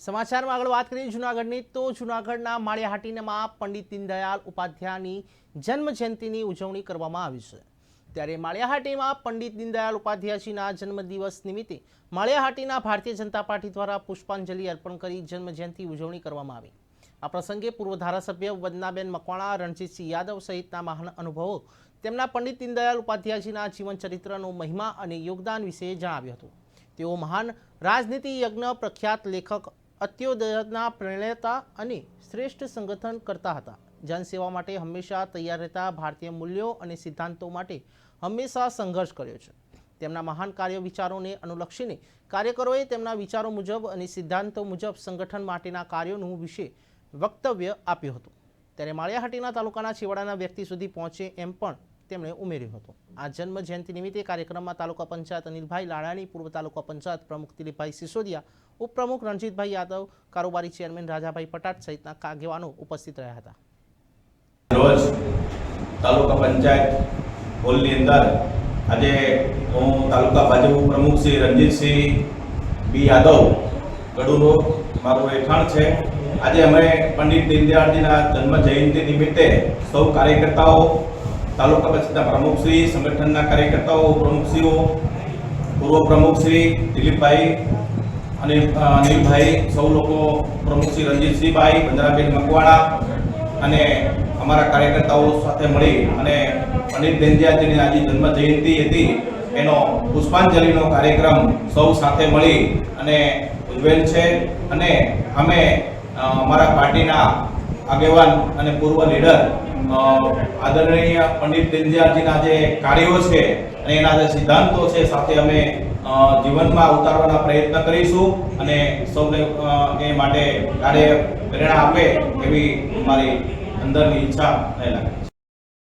સમાચારમાં આગળ વાત કરીએ જૂનાગઢની, તો જૂનાગઢના માળિયાહાટીનામાં પંડિત દીનદયાળ ઉપાધ્યાયની જન્મજયંતિની ઉજવણી કરવામાં આવી છે. ત્યારે માળિયાહાટીમાં પંડિત દીનદયાળ ઉપાધ્યાયજીના જન્મદિવસ નિમિત્તે માળિયાહાટીના ભારતીય જનતા પાર્ટી દ્વારા પુષ્પાંજલિ અર્પણ કરી જન્મજયંતિ ઉજવણી કરવામાં આવી. આ પ્રસંગે પૂર્વ ધારાસભ્ય વદનાબેન મકવાણા, રણજીતસિંહ યાદવ સહિતના મહાન અનુભવો તેમના પંડિત દીનદયાળ ઉપાધ્યાયજીના જીવન ચરિત્રનો મહિમા અને યોગદાન વિશે જણાવ્યું હતું. તેઓ મહાન રાજનીતિ યજ્ઞ પ્રખ્યાત લેખક અત્યોદયના પ્રણેતા અને શ્રેષ્ઠ સંગઠન કરતા હતા. જનસેવા માટે હંમેશા તૈયાર રહેતા ભારતીય મૂલ્યો અને સિદ્ધાંતો માટે હંમેશા સંઘર્ષ કર્યો છે. તેમના મહાન કાર્ય વિચારોને અનુલક્ષીને કાર્યકરોએ તેમના વિચારો મુજબ અને સિદ્ધાંતો મુજબ સંગઠન માટેના કાર્યોનું વિશે વક્તવ્ય આપ્યું હતું. ત્યારે માળિયાહાટીના તાલુકાના છેવાડાના વ્યક્તિ સુધી પહોંચે એમ પણ તેમણે ઉમેર્યું હતું. આ જન્મ જયંતિ નિમિત્તે કાર્યક્રમમાં તાલુકા પંચાયત અનિલભાઈ લાડાણી પૂર્વ તાલુકા પંચાયત પ્રમુખ દિલીપભાઈ સિસોદિયા ઉપપ્રમુખ રણજીતભાઈ યાદવ, કારોબારી ચેરમેન રાજાભાઈ પટાટ સહિતના આગેવાનો ઉપસ્થિત રહ્યા હતા. રોજ તાલુકા પંચાયત હોલની અંદર આજે હું તાલુકા ભાજપ પ્રમુખ શ્રી રણજીતસિંહ બી યાદવ ગડુનો મારું રહેઠાણ છે. આજે અમે પંડિત દીનદયાળજીના જન્મ જયંતિ નિમિત્તે સૌ કાર્યકર્તાઓ, તાલુકા પંચાયતના પ્રમુખશ્રી સંગઠનના કાર્યકર્તાઓ પ્રમુખશ્રીઓ પૂર્વ પ્રમુખશ્રી દિલીપભાઈ અને અનિલભાઈ સૌ લોકો પ્રમુખ શ્રી રણજીતસિંહભાઈ બંદરાબેન મકવાણા અને અમારા કાર્યકર્તાઓ સાથે મળી અને પંડિત દીનદયાળજીની આજે જન્મ જયંતિ હતી. એનો પુષ્પાંજલિનો કાર્યક્રમ સૌ સાથે મળી અને ઉજવેલ છે. અને અમે અમારા પાર્ટીના આગેવાન અને પૂર્વ લીડર આદરણીય પંડિત દીનદયાળજીના જે કાર્યો છે અને એના જે સિદ્ધાંતો છે, સાથે અમે જીવનમાં ઉતારવાના પ્રયત્ન કરીશું અને સૌને એ માટે કાર્ય પ્રેરણા આપે એવી મારી અંદરની ઈચ્છા છે.